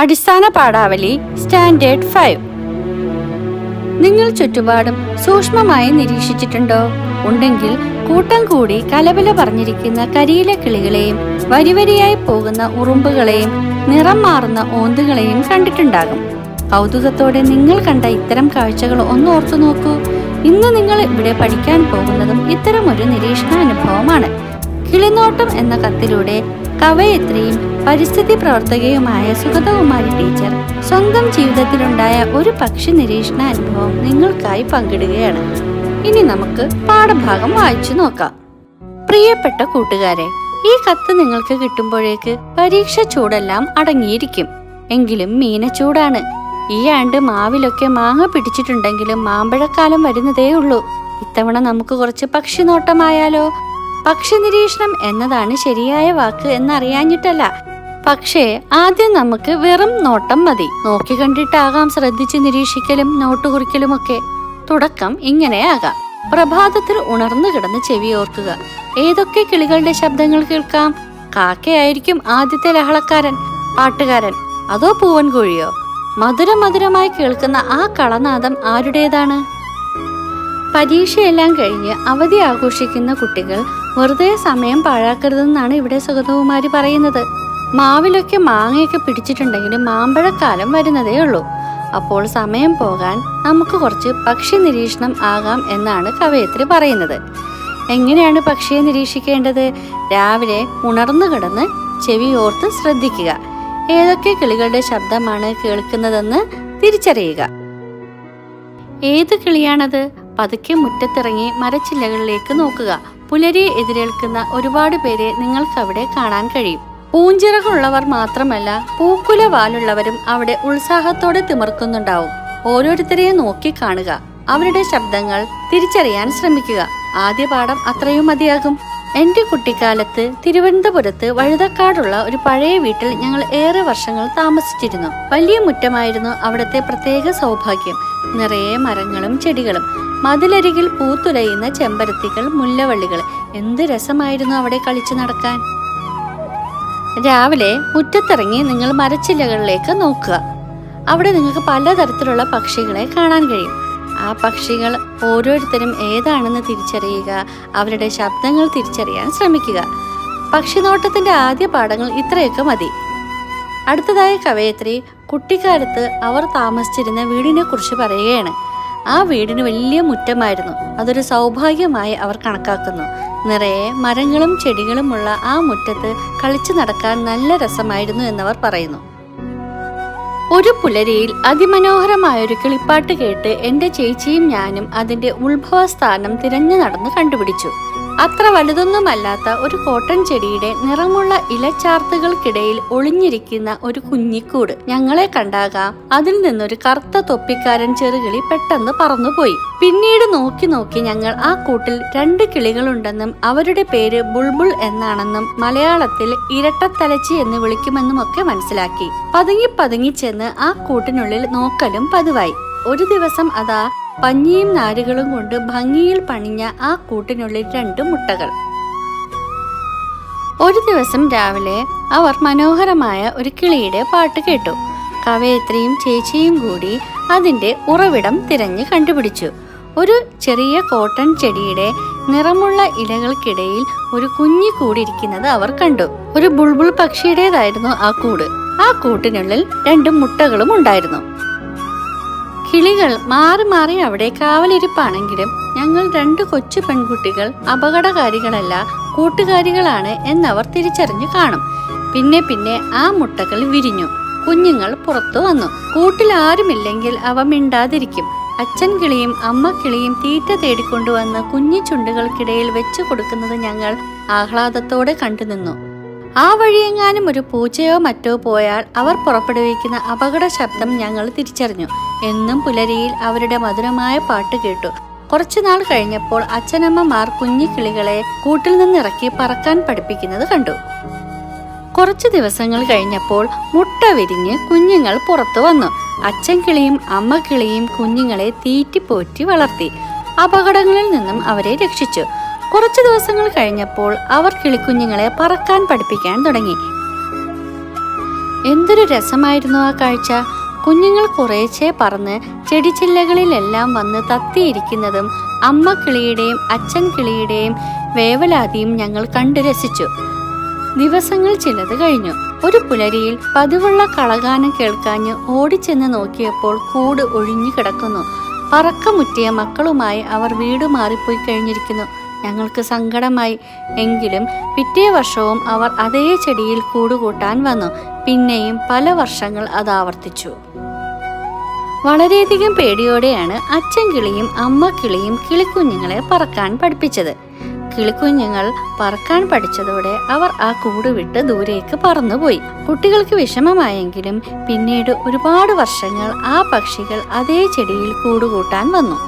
അടിസ്ഥാന പാഠാവലി standard five. നിങ്ങൾ ചുറ്റുപാടും സൂക്ഷ്മമായി നിരീക്ഷിച്ചിട്ടുണ്ടോ? ഉണ്ടെങ്കിൽ കൂട്ടം കൂടി കലവില പറഞ്ഞിരിക്കുന്ന കരിയില കിളികളെയും വരിവരിയായി പോകുന്ന ഉറുമ്പുകളെയും നിറം മാറുന്ന ഓന്തുകളെയും കണ്ടിട്ടുണ്ടാകും. കൗതുകത്തോടെ നിങ്ങൾ കണ്ട ഇത്തരം കാഴ്ചകൾ ഒന്ന് ഓർത്തു നോക്കൂ. ഇന്ന് നിങ്ങൾ ഇവിടെ പഠിക്കാൻ പോകുന്നതും ഇത്തരം ഒരു നിരീക്ഷണ അനുഭവമാണ് കിളിനോട്ടം എന്ന കത്തിലൂടെ കവയത്രിയും പരിസ്ഥിതി പ്രവർത്തകയുമായ സുഗതകുമാരി ടീച്ചർ സ്വന്തം ജീവിതത്തിലുണ്ടായ ഒരു പക്ഷി നിരീക്ഷണ അനുഭവം നിങ്ങൾക്കായി പങ്കിടുകയാണ്. ഇനി നമുക്ക് പാഠഭാഗം വായിച്ചു നോക്കാം. പ്രിയപ്പെട്ട കൂട്ടുകാരെ ഈ കത്ത് നിങ്ങൾക്ക് കിട്ടുമ്പോഴേക്ക് പരീക്ഷ ചൂടെല്ലാം അടങ്ങിയിരിക്കും. എങ്കിലും മീനച്ചൂടാണ്. ഈ ആണ്ട് മാവിലൊക്കെ മാങ്ങ പിടിച്ചിട്ടുണ്ടെങ്കിലും മാമ്പഴക്കാലം വരുന്നതേ ഉള്ളൂ. ഇത്തവണ നമുക്ക് കുറച്ച് പക്ഷി നോട്ടമായാലോ പക്ഷി നിരീക്ഷണം എന്നതാണ് ശരിയായ വാക്ക് എന്നറിയാഞ്ഞിട്ടല്ല. പക്ഷേ ആദ്യം നമുക്ക് വെറും നോട്ടം മതി. നോക്കി കണ്ടിട്ടാകാം ശ്രദ്ധിച്ച് നിരീക്ഷിക്കലും നോട്ട് കുറിക്കലും ഒക്കെ തുടക്കം ഇങ്ങനെയാകാം പ്രഭാതത്തിൽ ഉണർന്നു കിടന്ന് ചെവി ഓർക്കുക. ഏതൊക്കെ കിളികളുടെ ശബ്ദങ്ങൾ കേൾക്കാം? കാക്കയായിരിക്കും ആദ്യത്തെ ലഹളക്കാരൻ പാട്ടുകാരൻ അതോ പൂവൻ കോഴിയോ മധുര മധുരമായി കേൾക്കുന്ന ആ കളനാദം ആരുടേതാണ്? പരീക്ഷയെല്ലാം കഴിഞ്ഞ് അവധി ആഘോഷിക്കുന്ന കുട്ടികൾ വെറുതെ സമയം പാഴാക്കരുതെന്നാണ് ഇവിടെ സുഗതകുമാരി പറയുന്നത്. മാവിലൊക്കെ മാങ്ങയൊക്കെ പിടിച്ചിട്ടുണ്ടെങ്കിലും മാമ്പഴക്കാലം വരുന്നതേ ഉള്ളൂ. അപ്പോൾ സമയം പോകാൻ നമുക്ക് കുറച്ച് പക്ഷി നിരീക്ഷണം ആകാം എന്നാണ് കവയത്രി പറയുന്നത്. എങ്ങനെയാണ് പക്ഷിയെ നിരീക്ഷിക്കേണ്ടത്? രാവിലെ ഉണർന്നു കിടന്ന് ചെവി ഓർത്ത് ശ്രദ്ധിക്കുക. ഏതൊക്കെ കിളികളുടെ ശബ്ദമാണ് കേൾക്കുന്നതെന്ന് തിരിച്ചറിയുക. ഏത് കിളിയാണത്? പതുക്കെ മുറ്റത്തിറങ്ങി മരച്ചില്ലകളിലേക്ക് നോക്കുക. പുലരിയെ എതിരേൽക്കുന്ന ഒരുപാട് പേരെ നിങ്ങൾക്കവിടെ കാണാൻ കഴിയും. പൂഞ്ചിറകുള്ളവർ മാത്രമല്ല പൂക്കുല വാലുള്ളവരും അവിടെ ഉത്സാഹത്തോടെ തിമിർക്കുന്നുണ്ടാവും. ഓരോരുത്തരെയും നോക്കി കാണുക. അവരുടെ ശബ്ദങ്ങൾ തിരിച്ചറിയാൻ ശ്രമിക്കുക. ആദ്യ പാഠം അത്രയും മതിയാകും. എന്റെ കുട്ടിക്കാലത്ത് തിരുവനന്തപുരത്ത് വഴുതക്കാടുള്ള ഒരു പഴയ വീട്ടിൽ ഞങ്ങൾ ഏറെ വർഷങ്ങൾ താമസിച്ചിരുന്നു. വലിയ മുറ്റമായിരുന്നു അവിടുത്തെ പ്രത്യേക സൗഭാഗ്യം. നിറയെ മരങ്ങളും ചെടികളും മതിലരികിൽ പൂത്തുലയുന്ന ചെമ്പരത്തികൾ മുല്ലവള്ളികൾ. എന്ത് രസമായിരുന്നു അവിടെ കളിച്ചു നടക്കാൻ. രാവിലെ മുറ്റത്തിറങ്ങി നിങ്ങൾ മരച്ചില്ലകളിലേക്ക് നോക്കുക. അവിടെ നിങ്ങൾക്ക് പലതരത്തിലുള്ള പക്ഷികളെ കാണാൻ കഴിയും. ആ പക്ഷികൾ ഓരോരുത്തരും ഏതാണെന്ന് തിരിച്ചറിയുക അവരുടെ ശബ്ദങ്ങൾ തിരിച്ചറിയാൻ ശ്രമിക്കുക. പക്ഷിനോട്ടത്തിന്റെ ആദ്യ പാഠങ്ങൾ ഇത്രയൊക്കെ മതി. അടുത്തതായി കവയത്രി കുട്ടിക്കാലത്ത് അവർ താമസിച്ചിരുന്ന വീടിനെ കുറിച്ച് പറയുകയാണ്. ആ വീടിന് വലിയ മുറ്റമായിരുന്നു. അതൊരു സൗഭാഗ്യമായി അവർ കണക്കാക്കുന്നു. നിറയെ മരങ്ങളും ചെടികളുമുള്ള ആ മുറ്റത്ത് കളിച്ചു നടക്കാൻ നല്ല രസമായിരുന്നു എന്നവർ പറയുന്നു. ഒരു പുലരിയിൽ അതിമനോഹരമായ ഒരു കിളിപ്പാട്ട് കേട്ട് എന്റെ ചേച്ചിയും ഞാനും അതിന്റെ ഉത്ഭവസ്ഥാനം തിരഞ്ഞു നടന്ന് കണ്ടുപിടിച്ചു. അത്ര വലുതൊന്നുമല്ലാത്ത ഒരു കോട്ടൺ ചെടിയുടെ നിറമുള്ള ഇലച്ചാർത്തുകൾക്കിടയിൽ ഒളിഞ്ഞിരിക്കുന്ന ഒരു കുഞ്ഞിക്കൂട് ഞങ്ങളെ കണ്ടാകാം. അതിൽ നിന്നൊരു കറുത്ത തൊപ്പിക്കാരൻ ചെറുകിളി പെട്ടെന്ന് പറന്നുപോയി. പിന്നീട് നോക്കി നോക്കി ഞങ്ങൾ ആ കൂട്ടിൽ രണ്ട് കിളികളുണ്ടെന്നും അവരുടെ പേര് ബുൾബുൾ എന്നാണെന്നും മലയാളത്തിൽ ഇരട്ടത്തലച്ചി എന്ന് വിളിക്കുമെന്നും ഒക്കെ മനസ്സിലാക്കി. പതുങ്ങി പതുങ്ങി ചെന്ന് ആ കൂട്ടിനുള്ളിൽ നോക്കലും പതിവായി. ഒരു ദിവസം അതാ പഞ്ഞിയും നാരുകളും കൊണ്ട് ഭംഗിയിൽ പണിഞ്ഞ ആ കൂട്ടിനുള്ളിൽ രണ്ട് മുട്ടകൾ. ഒരു ദിവസം രാവിലെ അവർ മനോഹരമായ ഒരു കിളിയുടെ പാട്ട് കേട്ടു. കവയത്രിയും ചേച്ചിയും കൂടി അതിന്റെ ഉറവിടം തിരഞ്ഞ് കണ്ടുപിടിച്ചു. ഒരു ചെറിയ കോട്ടൺ ചെടിയുടെ നിറമുള്ള ഇലകൾക്കിടയിൽ ഒരു കുഞ്ഞി കൂടിയിരിക്കുന്നത് അവർ കണ്ടു. ഒരു ബുൾബുൾ പക്ഷിയുടേതായിരുന്നു ആ കൂട്. ആ കൂട്ടിനുള്ളിൽ രണ്ട് മുട്ടകളും ഉണ്ടായിരുന്നു. കിളികൾ മാറി മാറി അവിടെ കാവലിരിപ്പാണെങ്കിലും ഞങ്ങൾ രണ്ട് കൊച്ചു പെൺകുട്ടികൾ അപകടകാരികളല്ല കൂട്ടുകാരികളാണ് എന്നവർ തിരിച്ചറിഞ്ഞു കാണും. പിന്നെ പിന്നെ ആ മുട്ടകൾ വിരിഞ്ഞു. കുഞ്ഞുങ്ങൾ പുറത്തു വന്നു. കൂട്ടിൽ ആരുമില്ലെങ്കിൽ അവ മിണ്ടാതിരിക്കും. അച്ഛൻ കിളിയും അമ്മ കിളിയും തീറ്റ തേടിക്കൊണ്ടുവന്ന് കുഞ്ഞു ചുണ്ടുകൾക്കിടയിൽ വെച്ചു കൊടുക്കുന്നത് ഞങ്ങൾ ആഹ്ലാദത്തോടെ കണ്ടുനിന്നു. ആ വഴിയെങ്ങാനും ഒരു പൂച്ചയോ മറ്റോ പോയാൽ അവർ പുറപ്പെടുവിക്കുന്ന അപകട ശബ്ദം ഞങ്ങൾ തിരിച്ചറിഞ്ഞു. എന്നും പുലരിയിൽ അവരുടെ മധുരമായ പാട്ട് കേട്ടു. കുറച്ചുനാൾ കഴിഞ്ഞപ്പോൾ അച്ഛനമ്മമാർ കുഞ്ഞു കിളികളെ കൂട്ടിൽ നിന്നിറക്കി പറക്കാൻ പഠിപ്പിക്കുന്നത് കണ്ടു. കുറച്ചു ദിവസങ്ങൾ കഴിഞ്ഞപ്പോൾ മുട്ട വിരിഞ്ഞ് കുഞ്ഞുങ്ങൾ പുറത്തു വന്നു. അച്ഛൻ കിളിയും അമ്മ കിളിയും കുഞ്ഞുങ്ങളെ തീറ്റിപ്പോറ്റി വളർത്തി. അപകടങ്ങളിൽ നിന്നും അവരെ രക്ഷിച്ചു. കുറച്ചു ദിവസങ്ങൾ കഴിഞ്ഞപ്പോൾ അവർ കിളിക്കുഞ്ഞുങ്ങളെ പറക്കാൻ പഠിപ്പിക്കാൻ തുടങ്ങി. എന്തൊരു രസമായിരുന്നു ആ കാഴ്ച. കുഞ്ഞുങ്ങൾ കുറേശ്ശെ പറന്ന് ചെടിച്ചില്ലകളിലെല്ലാം വന്ന് തത്തിയിരിക്കുന്നതും അമ്മ കിളിയുടെയും അച്ഛൻ കിളിയുടെയും വേവലാതിയും ഞങ്ങൾ കണ്ടു രസിച്ചു. ദിവസങ്ങൾ ചിലത് കഴിഞ്ഞു. ഒരു പുലരിയിൽ പതിവുള്ള കളകാനം കേൾക്കാഞ്ഞ് ഓടിച്ചെന്ന് നോക്കിയപ്പോൾ കൂട് ഒഴിഞ്ഞു കിടക്കുന്നു. പറക്കമുറ്റിയ മക്കളുമായി അവർ വീട് മാറിപ്പോയി കഴിഞ്ഞിരിക്കുന്നു. ഞങ്ങൾക്ക് സങ്കടമായി. എങ്കിലും പിറ്റേ വർഷവും അവർ അതേ ചെടിയിൽ കൂടുകൂട്ടാൻ വന്നു. പിന്നെയും പല വർഷങ്ങൾ അത് ആവർത്തിച്ചു. വളരെയധികം പേടിയോടെയാണ് അച്ഛൻ കിളിയും അമ്മ കിളിയും കിളിക്കുഞ്ഞുങ്ങളെ പറക്കാൻ പഠിപ്പിച്ചത്. കിളിക്കുഞ്ഞുങ്ങൾ പറക്കാൻ പഠിച്ചതോടെ അവർ ആ കൂട് വിട്ട് ദൂരേക്ക് പറന്നുപോയി. കുട്ടികൾക്ക് വിഷമമായെങ്കിലും പിന്നീട് ഒരുപാട് വർഷങ്ങൾ ആ പക്ഷികൾ അതേ ചെടിയിൽ കൂടുകൂട്ടാൻ വന്നു.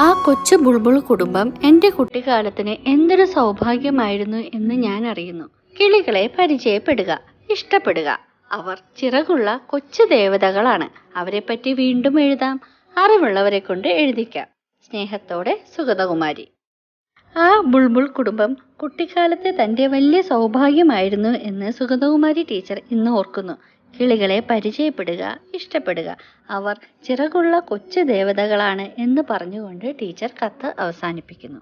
ആ കൊച്ചു ബുൾബുൾ കുടുംബം എന്റെ കുട്ടിക്കാലത്തിന് എന്തൊരു സൗഭാഗ്യമായിരുന്നു എന്ന് ഞാൻ അറിയുന്നു. കിളികളെ പരിചയപ്പെടുക ഇഷ്ടപ്പെടുക. അവർ ചിറകുള്ള കൊച്ചു ദേവതകളാണ്. അവരെപ്പറ്റി വീണ്ടും എഴുതാം. അറിവുള്ളവരെ കൊണ്ട് എഴുതിക്കാം. സ്നേഹത്തോടെ സുഗതകുമാരി. ആ ബുൾബുൾ കുടുംബം കുട്ടിക്കാലത്തെ തന്റെ വലിയ സൗഭാഗ്യമായിരുന്നു എന്ന് സുഗതകുമാരി ടീച്ചർ ഇന്ന് ഓർക്കുന്നു. കിളികളെ പരിചയപ്പെടുക ഇഷ്ടപ്പെടുക. അവർ ചിറകുള്ള കൊച്ചു ദേവതകളാണ് എന്ന് പറഞ്ഞുകൊണ്ട് ടീച്ചർ കത്ത് അവസാനിപ്പിക്കുന്നു.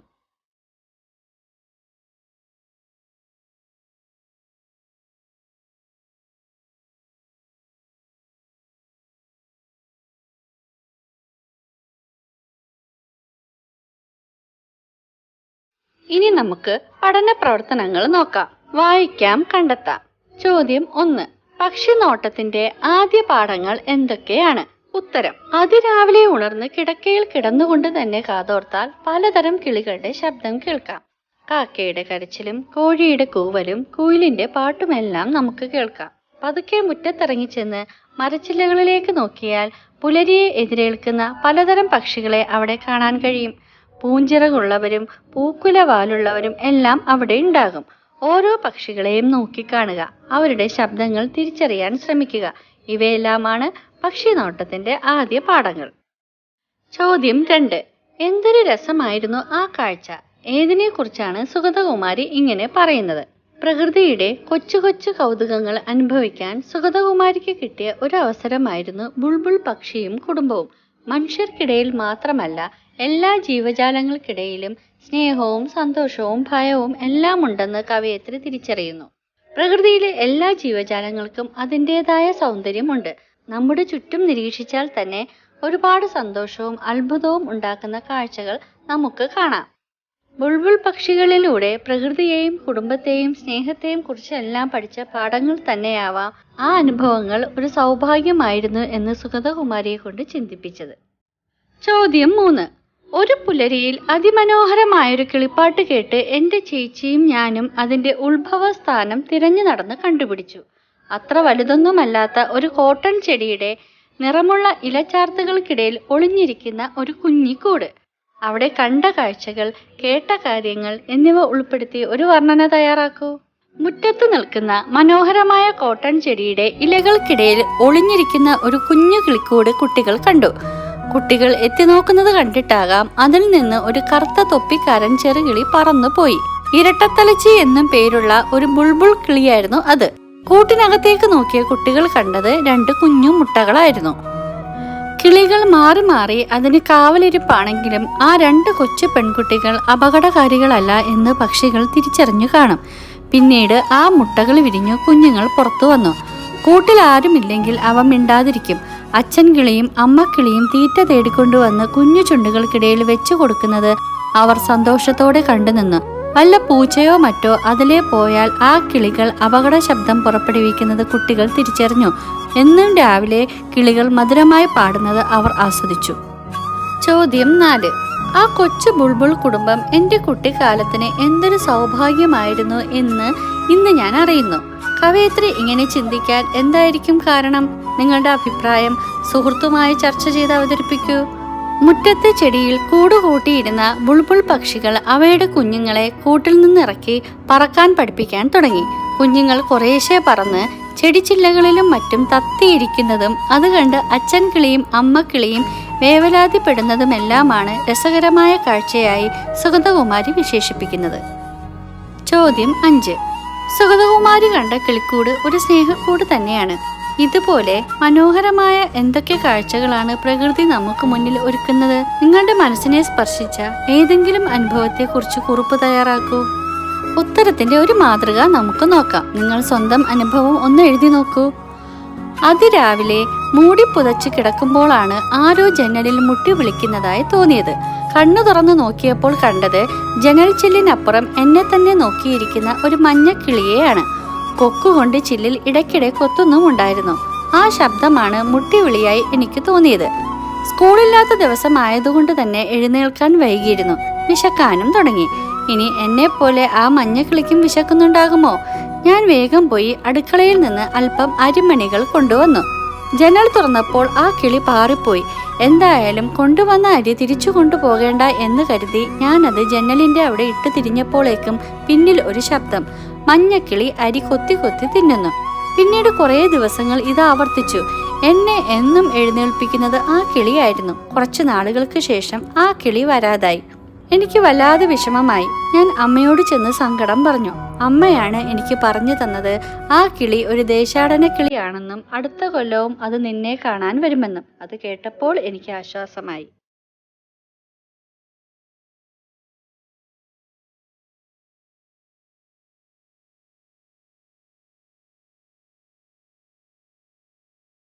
ഇനി നമുക്ക് പഠന പ്രവർത്തനങ്ങൾ നോക്കാം. വായിക്കാം കണ്ടെത്താം. ചോദ്യം ഒന്ന്. പക്ഷിനോട്ടത്തിന്റെ ആദ്യ പാഠങ്ങൾ എന്തൊക്കെയാണ്? ഉത്തരം. അതിരാവിലെ ഉണർന്ന് കിടക്കയിൽ കിടന്നുകൊണ്ട് തന്നെ കാതോർത്താൽ പലതരം കിളികളുടെ ശബ്ദം കേൾക്കാം. കാക്കയുടെ കരച്ചിലും കോഴിയുടെ കൂവലും കുയിലിന്റെ പാട്ടുമെല്ലാം നമുക്ക് കേൾക്കാം. പതുക്കെ മുറ്റത്തിറങ്ങി ചെന്ന് മരച്ചില്ലകളിലേക്ക് നോക്കിയാൽ പുലരിയെ എതിരേൽക്കുന്ന പലതരം പക്ഷികളെ അവിടെ കാണാൻ കഴിയും. പൂഞ്ചിറകുള്ളവരും പൂക്കുല വാലുള്ളവരും എല്ലാം അവിടെ ഉണ്ടാകും. ഓരോ പക്ഷികളെയും നോക്കിക്കാണുക. അവരുടെ ശബ്ദങ്ങൾ തിരിച്ചറിയാൻ ശ്രമിക്കുക. ഇവയെല്ലാമാണ് പക്ഷി നോട്ടത്തിന്റെ ആദ്യ പാഠങ്ങൾ. ചോദ്യം രണ്ട്. എന്തൊരു രസമായിരുന്നു ആ കാഴ്ച? ഏതിനെക്കുറിച്ചാണ് സുഗതകുമാരി ഇങ്ങനെ പറയുന്നത്? പ്രകൃതിയുടെ കൊച്ചു കൊച്ചു കൗതുകങ്ങൾ അനുഭവിക്കാൻ സുഗതകുമാരിക്ക് കിട്ടിയ ഒരു അവസരമായിരുന്നു ബുൾബുൾ പക്ഷിയും കുടുംബവും. മനുഷ്യർക്കിടയിൽ മാത്രമല്ല എല്ലാ ജീവജാലങ്ങൾക്കിടയിലും സ്നേഹവും സന്തോഷവും ഭയവും എല്ലാം ഉണ്ടെന്ന് കവയത്രി തിരിച്ചറിയുന്നു. പ്രകൃതിയിലെ എല്ലാ ജീവജാലങ്ങൾക്കും അതിന്റെതായ സൗന്ദര്യമുണ്ട്. നമ്മുടെ ചുറ്റും നിരീക്ഷിച്ചാൽ തന്നെ ഒരുപാട് സന്തോഷവും അത്ഭുതവും ഉണ്ടാക്കുന്ന കാഴ്ചകൾ നമുക്ക് കാണാം. ബുൾബുൾ പക്ഷികളിലൂടെ പ്രകൃതിയെയും കുടുംബത്തെയും സ്നേഹത്തെയും കുറിച്ചെല്ലാം പഠിച്ച പാഠങ്ങൾ തന്നെയാവാം ആ അനുഭവങ്ങൾ ഒരു സൗഭാഗ്യമായിരുന്നു എന്ന് സുഗതകുമാരിയെ കൊണ്ട് ചിന്തിപ്പിച്ചത്. ചോദ്യം മൂന്ന്. ഒരു പുലരിയിൽ അതിമനോഹരമായൊരു കിളിപ്പാട്ട് കേട്ട് എന്റെ ചേച്ചിയും ഞാനും അതിന്റെ ഉത്ഭവസ്ഥാനം തിരഞ്ഞു നടന്ന് കണ്ടുപിടിച്ചു. അത്ര വലുതൊന്നുമല്ലാത്ത ഒരു കോട്ടൺ ചെടിയുടെ നിറമുള്ള ഇലച്ചാർത്തുകൾക്കിടയിൽ ഒളിഞ്ഞിരിക്കുന്ന ഒരു കുഞ്ഞിക്കൂട്. അവിടെ കണ്ട കാഴ്ചകൾ കേട്ട കാര്യങ്ങൾ എന്നിവ ഉൾപ്പെടുത്തി ഒരു വർണന തയ്യാറാക്കൂ. മുറ്റത്ത് നിൽക്കുന്ന മനോഹരമായ കോട്ടൺ ചെടിയുടെ ഇലകൾക്കിടയിൽ ഒളിഞ്ഞിരിക്കുന്ന ഒരു കുഞ്ഞു കിളിക്കൂട് കുട്ടികൾ കണ്ടു. കുട്ടികൾ എത്തി നോക്കുന്നത് കണ്ടിട്ടാകാം അതിൽ നിന്ന് ഒരു കറുത്ത തൊപ്പിക്കാരൻ ചെറുകിളി പറന്നുപോയി ഇരട്ടത്തലച്ചി എന്നും പേരുള്ള ഒരു ബുൾബുൾ കിളിയായിരുന്നു അത്. കൂട്ടിനകത്തേക്ക് നോക്കിയ കുട്ടികൾ കണ്ടത് രണ്ട് കുഞ്ഞു മുട്ടകളായിരുന്നു. കിളികൾ മാറി മാറി അതിന് കാവലിരിപ്പാണെങ്കിലും ആ രണ്ട് കൊച്ചു പെൺകുട്ടികൾ അപകടകാരികളല്ല എന്ന് പക്ഷികൾ തിരിച്ചറിഞ്ഞു കാണും. പിന്നീട് ആ മുട്ടകൾ വിരിഞ്ഞു കുഞ്ഞുങ്ങൾ പുറത്തു വന്നു. കൂട്ടിൽ ആരുമില്ലെങ്കിൽ അവ മിണ്ടാതിരിക്കും. അച്ഛൻ കിളിയും അമ്മ കിളിയും തീറ്റ തേടിക്കൊണ്ടുവന്ന് കുഞ്ഞു ചുണ്ടുകൾക്കിടയിൽ വെച്ചു കൊടുക്കുന്നത് അവർ സന്തോഷത്തോടെ കണ്ടുനിന്നു വല്ല പൂച്ചയോ മറ്റോ അതിലെ പോയാൽ ആ കിളികൾ അപകട ശബ്ദം പുറപ്പെടുവിക്കുന്നത് കുട്ടികൾ തിരിച്ചറിഞ്ഞു. എന്നും രാവിലെ കിളികൾ മധുരമായി പാടുന്നത് അവർ ആസ്വദിച്ചു. ചോദ്യം നാല്. ആ കൊച്ചു ബുൾബുൾ കുടുംബം എന്റെ കുട്ടിക്കാലത്തിന് എന്തൊരു സൗഭാഗ്യമായിരുന്നു എന്ന് ഇന്ന് ഞാൻ അറിയുന്നു. കവയത്രി ഇങ്ങനെ ചിന്തിക്കാൻ എന്തായിരിക്കും കാരണം? നിങ്ങളുടെ അഭിപ്രായം സുഹൃത്തുമായി ചർച്ച ചെയ്ത് അവതരിപ്പിക്കൂ. മുറ്റത്തെ ചെടിയിൽ കൂടുകൂട്ടിയിരുന്ന ബുൾബുൾ പക്ഷികൾ അവയുടെ കുഞ്ഞുങ്ങളെ കൂട്ടിൽ നിന്നിറക്കി പറക്കാൻ പഠിപ്പിക്കാൻ തുടങ്ങി. കുഞ്ഞുങ്ങൾ കുറേശ്ശെ പറന്ന് ചെടിച്ചില്ലകളിലും മറ്റും തത്തിയിരിക്കുന്നതും അത് കണ്ട് അച്ഛൻ കിളിയും അമ്മ കിളിയും വേവലാതിപ്പെടുന്നതുമെല്ലാമാണ് രസകരമായ കാഴ്ചയായി സുഗതകുമാരി വിശേഷിപ്പിക്കുന്നത്. ചോദ്യം അഞ്ച്. സുഗതകുമാരി കണ്ട കിളിക്കൂട് ഒരു സ്നേഹക്കൂട് തന്നെയാണ്. ഇതുപോലെ മനോഹരമായ എന്തൊക്കെ കാഴ്ചകളാണ് പ്രകൃതി നമുക്ക് മുന്നിൽ ഒരുക്കുന്നത്? നിങ്ങളുടെ മനസ്സിനെ സ്പർശിച്ച ഏതെങ്കിലും അനുഭവത്തെക്കുറിച്ച് കുറിപ്പ് തയ്യാറാക്കൂ. ഉത്തരത്തിന്റെ ഒരു മാതൃക നമുക്ക് നോക്കാം. നിങ്ങൾ സ്വന്തം അനുഭവം ഒന്ന് എഴുതി നോക്കൂ. അതിരാവിലെ മൂടി പുതച്ച് കിടക്കുമ്പോഴാണ് ആരോ ജനലിൽ മുട്ടി വിളിക്കുന്നതായി തോന്നിയത്. കണ്ണു തുറന്നു നോക്കിയപ്പോൾ കണ്ടത് ജനൽ ചില്ലിനപ്പുറം എന്നെ തന്നെ നോക്കിയിരിക്കുന്ന ഒരു മഞ്ഞ കിളിയെയാണ്. കൊക്കുകൊണ്ട് ചില്ലിൽ ഇടയ്ക്കിടെ കൊത്തുന്നും ഉണ്ടായിരുന്നു. ആ ശബ്ദമാണ് മുട്ടി വിളിയായി എനിക്ക് തോന്നിയത്. സ്കൂളില്ലാത്ത ദിവസമായതുകൊണ്ട് തന്നെ എഴുന്നേൽക്കാൻ വൈകിയിരുന്നു. വിശക്കാനും തുടങ്ങി. ഇനി എന്നെ പോലെ ആ മഞ്ഞക്കിളിക്കും വിശക്കുന്നുണ്ടാകുമോ? ഞാൻ വേഗം പോയി അടുക്കളയിൽ നിന്ന് അല്പം അരിമണികൾ കൊണ്ടുവന്നു. ജനൽ തുറന്നപ്പോൾ ആ കിളി പാറിപ്പോയി. എന്തായാലും കൊണ്ടുവന്ന അരി തിരിച്ചു കൊണ്ടുപോകേണ്ട എന്ന് കരുതി ഞാനത് ജനലിന്റെ അവിടെ ഇട്ട് തിരിഞ്ഞപ്പോഴേക്കും പിന്നിൽ ഒരു ശബ്ദം. മഞ്ഞക്കിളി അരി കൊത്തി കൊത്തി തിന്നുന്നു. പിന്നീട് കുറേ ദിവസങ്ങൾ ഇത് ആവർത്തിച്ചു. എന്നെ എന്നും എഴുന്നേൽപ്പിക്കുന്നത് ആ കിളിയായിരുന്നു. കുറച്ചു നാളുകൾക്ക് ശേഷം ആ കിളി വരാതായി. എനിക്ക് വല്ലാതെ വിഷമമായി. ഞാൻ അമ്മയോട് ചെന്ന് സങ്കടം പറഞ്ഞു. അമ്മയാണ് എനിക്ക് പറഞ്ഞു തന്നത് ആ കിളി ഒരു ദേശാടന കിളിയാണെന്നും അടുത്ത കൊല്ലവും അത് നിന്നെ കാണാൻ വരുമെന്നും. അത് കേട്ടപ്പോൾ എനിക്ക് ആശ്വാസമായി.